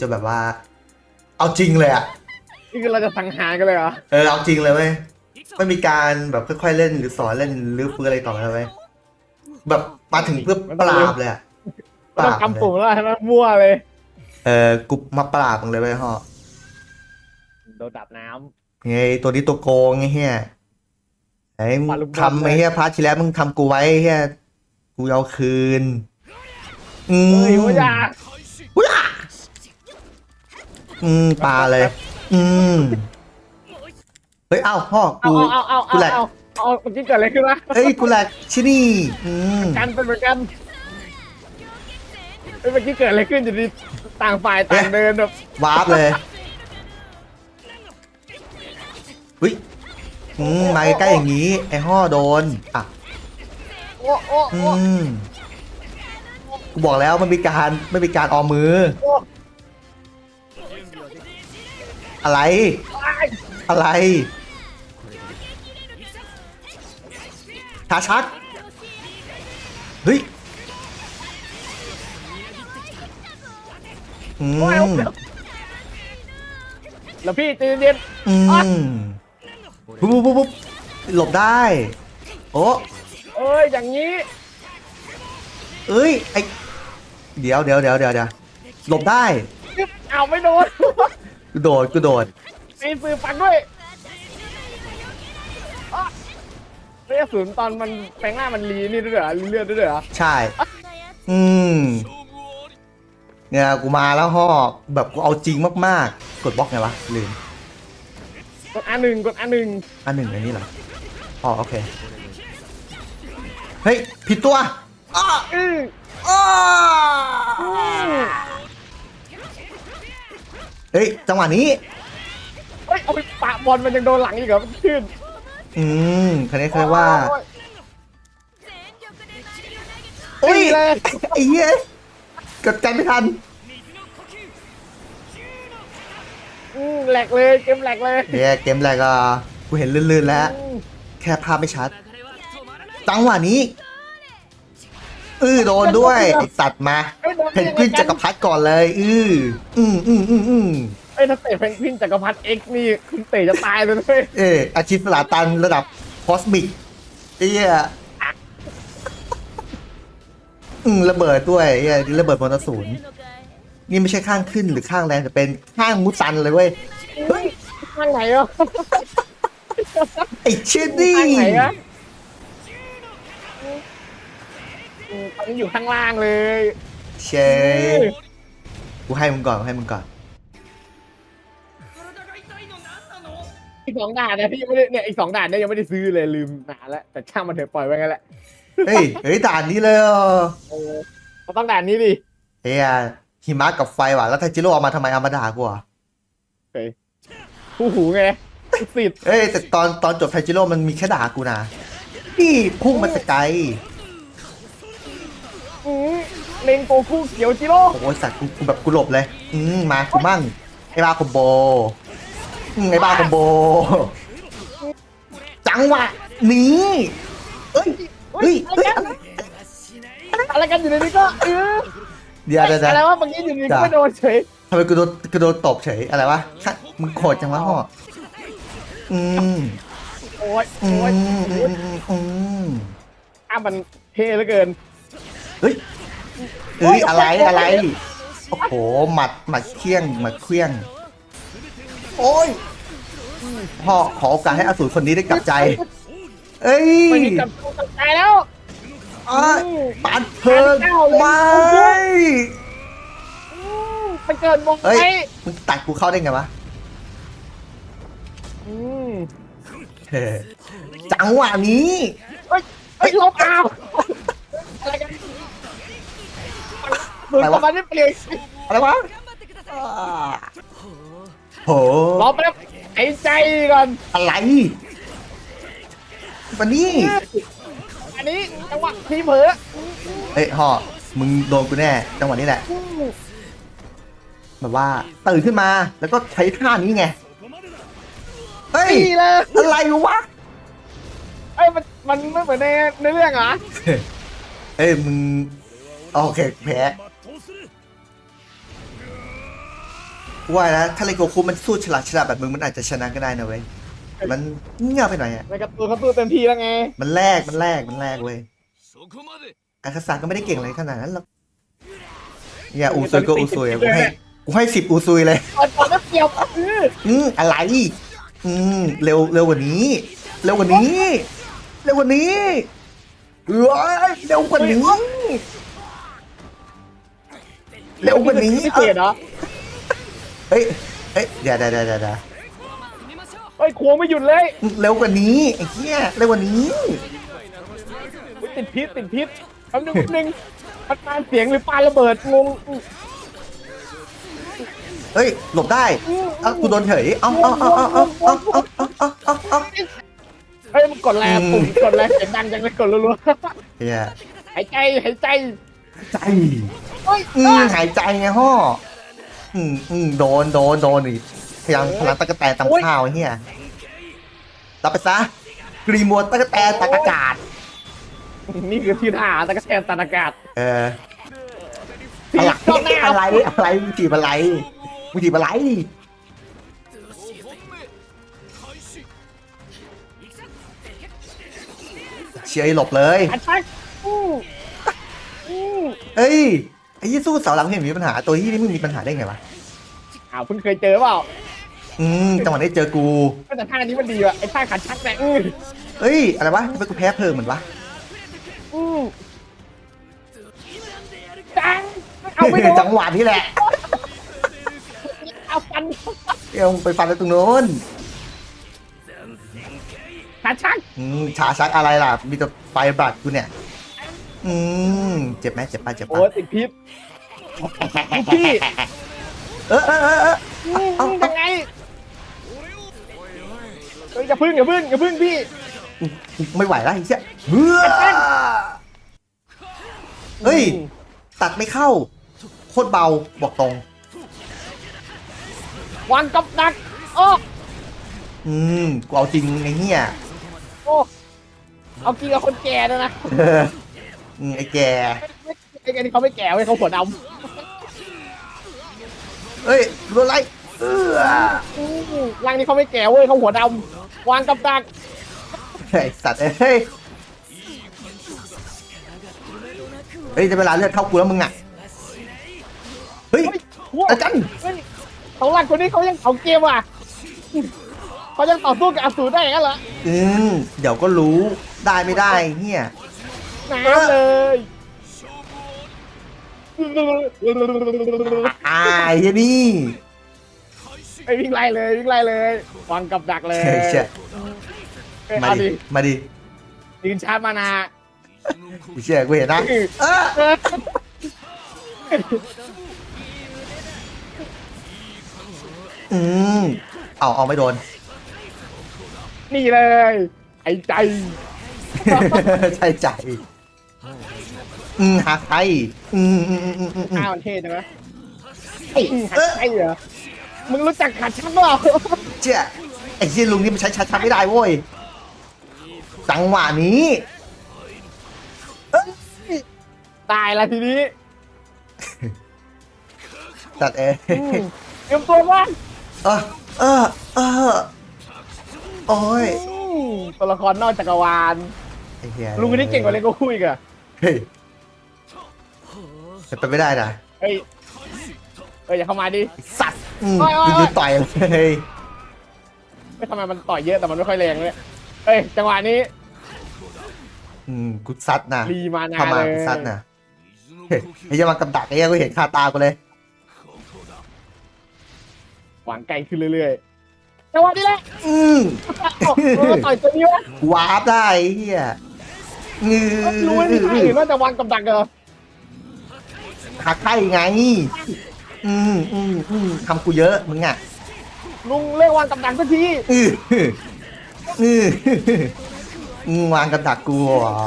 จะแบบว่า เอาจริงเลยอะนี่คือเราจะสังหารกันเลยเหรอเออเอาจริงเลยเว้ยไม่มีการแบบค่อยๆเล่นหรือสอนเล่นหรือฟื้นอะไรต่อแล้วเว้ยแบบมาถึงเพื่อปราบเลยอะปเราราบกำเลยปุ่มแล้วใช่ไหมมั่วเลยเออกูมาปราบมึงเลยเว้ยฮะโดนดับน้ไงตัวนี้ตัวโกงไงเฮียไอ้มึงปาลูกบอลทำไอ้เฮียพาร์ทที่แล้วมึงทำกูไว้เฮียกูเอาคืนอืำมเฮ้ยว่าอย่า อืมปลาเลย อืมเฮ้ยเอ้าพ่อเอากูเอาเอากูเอาแหละเอาเอาเมื่อกี้เกิดอะไรขึ้นวะเฮ้ยกูแหลกชินี่อืมกันเป็นเหมือนกันเฮ้ยเมื่อกี้เกิดอะไรขึ้นอยู่ดีต่างฝ่ายต่างเดินแบบวาร์ปเลยเฮ้ยอืมมาใกล้ๆอย่างนี้ ไอ้ห่อโดนอะโอ้โอ้อืโอ้มกูบอกแล้วมันมีการไม่มีการออมมือ โอ้ อะไรยอะไรชาชัก เฮ้ยอืโอ้ยมแล้วพี่ตื่นเย็นอืมปุ๊บปุ๊บปุ๊บปุ๊บหลบได้ โอ้เอ้ย อย่างนี้ เอ้ย ไอเดี๋ยวเดี๋ยวเดี๋ยวเดี๋ยวเดี๋ยวหลบได้ เอาไม่โดน กูโดดกูโดดมีสื่อฟังด้วยอ๊ะเรียกศูนย์ตอนมันแปลงหน้ามันรีนี่ด้วยเหรอรีเลือดด้วยเหรอใช่ อืม เนี่ยกูมาแล้วห่อแบบกูเอาจริงมากๆ กดบล็อกไงวะลืมกดอันหนึ่งกดอันหนึ่งอันหนึ่งอันนี้เหรออ๋อโอเค เฮ้ย ผิดตัวอ้าอื้ออ้าอื้อ เฮ้ยจังหวะนี้ เฮ้ยเอาไปปะบอลมันยังโดนหลังอีกเหรอมันขึ้นอืมคันนี้เคยว่าโอ้ยอุ้ยเลยไอ้เหี้ยกดกันไม่ทัน อืมแหลกเลยเกมแหลกเลยเดี๋ยวเกมแรกก็กูเห็นลื่นๆแล้ว อืมแค่ภาพไม่ชัด จังหวะนี้ อื้อโดนด้วยไอสัตว์มาเอ้ยโดเพนกวินจักรพรรดิก่อนเลย อื้ออืมอืมอืมอืมเอ้ยถ้าเตะเพนกวินจักรพรรดิเอ็กซ์นี่คุณเตะจะตายเลยด้วยเอออาชีพสลาตันระดับคอสมิกไอ้เหี้ยอืมระเบิดด้วยไอ้เหี้ยนี่ระเบิดมอเตอร์ศูนย์นี่ไม่ใช่ข้างขึ้นหรือข้างแรงแต่เป็นข้างมุดซันเลยเว้ยเฮ้ยข้างไหนอะไอ้เชดดี้ข้างไหนอะอื มตอนนี้อยู่ข้างล่างเลยเชยกูให้มึงก่อนกูให้มึงก่อนอีกสองด่านนะพี่ยังไม่ได้เนี่ยอีกสองด่านเนี่ยยังไม่ได้ซื้อเลยลืมนานแล้วแต่ช่างมันเถอะปล่อยไว้งั้นแหละเฮ้ยเฮ้ยด่านนี้เลยเหรอเออเราต้องด่านนี้ดิเฮียหิมะกับไฟว่ะแล้วไทจิโร่เอามาทำไมเอามาด่ากูอะคู่หูไงลูกศิษย์เอ้ยแต่ตอนตอนจบไทจิโร่มันมีแค่ด่ากูนะนี่พุ่งมาสไกลอืม เลงโกคูเขียวจิโร่โอ้ยสัตว์กูกูแบบกูหลบเลยอืมมากูมั่งไอ้บ้าคอมโบอืมไอ้บ้าคอมโบ จังหวะนี้เอ้ยเฮ้ยเฮ้ยอะไรอะไรกันอยู่ในนี้ก็เออเดี๋ยวเดี๋ยวเดี๋ยว อะไรวะเมื่อกี้อยู่ในนี้ก็ไม่โดนเฉยทำไมกูโดนกูโดนตบเฉยอะไรวะค่ะมึงโหดจังวะห่ออืมโอ้ยอืโอ้ยมอืมอืมอืมอ้ามันเท่เหลือเกิน เฮ้ย เอ้ยอะไรอะไรโอ้โหหมัดหมัดเคี้ยงหมัดเคี้ยง โอ้ยพ่อขอโอกาสให้อสูรคนนี้ได้กลับใจ เอ้ยไม่มีกับกับใจแล้วอะปานเพลิงไม่อืมไปเกิดบงเฮ้ยไอ้มึงตัดกูเข้าได้ไงวะอืมเฮ้ยจังหวะนี้เฮ้ยเฮ้ยลบเอาอ หลุดอะไรกัวะบมันไม่เปลี่ยนอะไรวะอ่าโหรอแป๊บหายใจก่อนอะไรวันนี้อันนี้จังหวะทีเผลอเอ้ยห่อมึงโดนกูแน่จังหวะนี้แหละอืมแบบว่าตื่นขึ้นมาแล้วก็ใช้ท่านี้ไง เฮ้ย นี่เลยอะไรวะเอ้ยมันมันไม่เหมือนในในเรื่องเหรอเอ้ยมึง โอเคแพ้ ว่านะถ้าเลโกคูมันสู้ฉลาดฉลาดแบบมึงมันอาจจะชนะก็ได้นะเว้ยมันเงาไปหน่อยอะไในกระตูนเขาตูนเป็นพี่แล้วไงมันแลกมันแลกมันแลกเว้ยอาคาซาก็ไม่ได้เก่งอะไรขนาดนั้นหรอกอย่าอูซุยก็อูซุยกูให้กูให้สิบอูซุยเลยตอนนั้นเกี่ยวอืมอะไรอืมเร็วเร็วกว่านี้ เร็วกว่านี้ เร็วกว่านี้เร็วกว่านี้เร็วกว่านี้เตะเนาะ เฮ้ยเฮ้ยเดี๋ยวเดี๋ยวเดี๋ยวเดี๋ยวเฮ้ยควงไม่หยุดเลยเร็วกว่านี้ไอ้เหี้ยเร็วกว่านี้อุ๊ยติดพิษติดพิษแป๊บนึงแป๊บนึงมันปาเสียงหรือปาระเบิดงงเฮ้ยหลบได้เอ้ากูโดนเฉยเอ้าเอ้าเอ้าเอ้าเอ้าเอ้าเอ้าเอ้าเอ้าเอ้าเอ้าเฮ้ยมันกดแรงปุ่มกดแรงเสียงดังจังเลยกดรัวเฮียๆหายใจหายใจใจเฮ้ยอืมหายใจไงฮ่อ อืมอืมโดนโดนโดนดิพยายามพลังตะกะแตนตำข้าวเฮียรับไปซะกรีมัวตะกะแตนตากอากาศนี่คือที่ท่าตะกะแตนตากอากาศเอออะไรอะไรอะไรมึงจีบอะไรมึงจีบอะไรเชียร์หลบเลยเอ้ย ไอ้ยี่สู้เสาหลังเห็นมีปัญหา ตัวที่นี่มึงมีปัญหาได้ไงวะ อ้าวเพิ่งเคยเจอเปล่าอืมจังหวะนี้เจอกู แต่ท่านี้มันดีว่ะไอ้ท่าขัดชักเนี่ยอื้อเอ้ย อะไรวะทำไมกูแพ้เพลิงเหมือนวะอู้จังเอาไม่โดนจังหวะนี้แหละ เอาฟันเดี๋ยวมึงไปฟันแล้วตรงโน้นขัดชักอืมฉาชักอะไรล่ะ มีแต่ไฟบลัดกูเนี่ย อืมเจ็บไหมเจ็บปะเจ็บโอ้ปะติดพิษพี่เออเออเออเอออื้อยังไงเฮ้ยอย่าพึ่งอย่าพึ่งอย่าพึ่งพี่ ไม่ไหวแล้วไอ้เชี่ยเฮ้อเฮ้ย ตัดไม่เข้า โคตรเบาบอกตรงวางกับดักโอ้อืมกูเอาจริงไอ้เหี้ยโอ้เอากินกับคนแก่ด้วยนะ เออ อืมไอ้แกไอ้แกนี่เขาไม่แก่เว้ยเขาหัวดเอ้ยโดนไล่เออำอื้อร่างนี้เขาไม่แก่เว้ยเขาหัวดำวางกับดักไอ้สัตว์เอ้ยเฮ้ยจะเวลาเลือดเข้ากูแล้วมึงอะเฮ้ยเฮ้ยโว้อาจารย์เฮ้ยเขาหลักคนนี้เขายังเอาเกมว่ะเขายังต่อสู้กับอสูรได้อย่างนั้นเหรออืมเดี๋ยวก็รู้ได้ไม่ได้เฮีย น้ำเลยอายเฮียนี่ไอ้วิ่งไล่เลยวิ่งไล่เลยวางกับดักเลยเฮ้ยเชี่ยเอ้ยมาเอาดิดิมาดิยืนชาร์จมานา เชี่ยกูเห็นนะเออเอออืมเอาเอาไม่โดน นี่เลย ไอ้ใจ ใช่ใจ อืมหาใครอืมอืมอืมอืมอืมอืมข้าวมันเท่จังวะเอ้ยหัเอดอใช่เหรอ มึงรู้จักขัดชักเปล่าเชี่ยไอ้เชี่ยลุงนี่มันใช้ชัดๆไม่ได้โว้ยจังหวะนี้ตายละทีนี้ตัดเอ้ยอืมเตรียมตัวว่าเออเออเออโอ้ยตัวละครนอกจักรวาลไอ้เหี้ยลุงคนนี้เก่งกว่าเลโก้คุยกัน เฮ้ยเป็นไปไม่ได้นะเฮ้ยเฮ้ยอย่าเข้ามาดิไอ้สัตว์อืมโอ้ยโอ้ยยืนต่อยเลยไม่ทำไมมันต่อยเยอะแต่มันไม่ค่อยแรงเลยเฮ้ยจังหวะนี้ อืมกูซัดนะรีมานาเข้ามาเลย กูซัดนะเฮ้ยไอ้ยังมากำดักไอ้ยังกูเห็นคาตากูเลยหวางไกลขึ้นเรื่อยๆจังหวะนี้แหละอืมเอ้าเออต่อยตัวนี้วะวาร์ปได้ไอ้เฮีย งื้อรู้ว่มีใครเห็นว่าจะวางกับดักเหรอหักไข่ไง อืมอืมอืมทำกูเยอะมึงอะลุงเลิกวางกับดักสักทีอืออืออืมวางกับดักกูเหรอ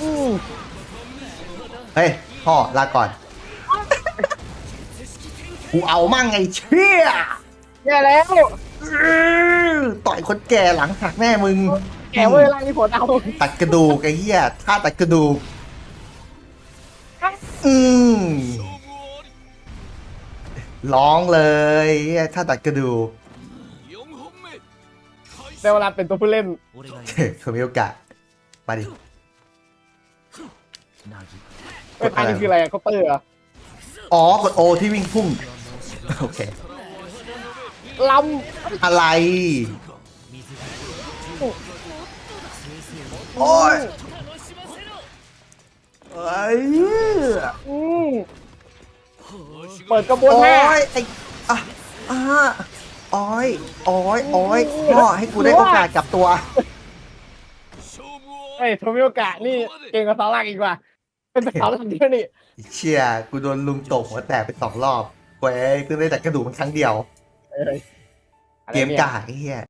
อืมเฮ้ยพ่อลาก่อน กูเอามั่งไอ้เชี่ยแย่แล้ว ต่อยคนแก่หลังหักแม่มึง แกเวลานี่ผลเอาตัดกระดูกไอ้เหี้ยฆ่าตัดกระดูก อืมร้องเลยถ้าตัดกระดูกแต่เวลาเป็นตัวผู้เล่นเขายมีโอกาสมาดิเอ้ยทางนี้คืออะไรเขเปอร์เหรออ๋อกดโอที่วิ่งพุ่งโอเค ลำอะไร ยเอ้ยำอืมเปิดกระบวนโอ้ท่ายไอ้อะอะโอ้ยโอ้ยโอ้ยพ่อให้กูได้โอกาสกลับตัว勝負เฮ้ยโทมิโอกะนี่เก่งกว่าเสาหลักอีกว่า เป็นเสาหลักเดียวนี่เชียกูโดนลุงตกหัวแตกไปสองรอบเว้ยเพิ่งได้แต่กระดูกมันครั้งเดียวเอ้ยอะไรเกมนี่ยกากไอ้เหี้ย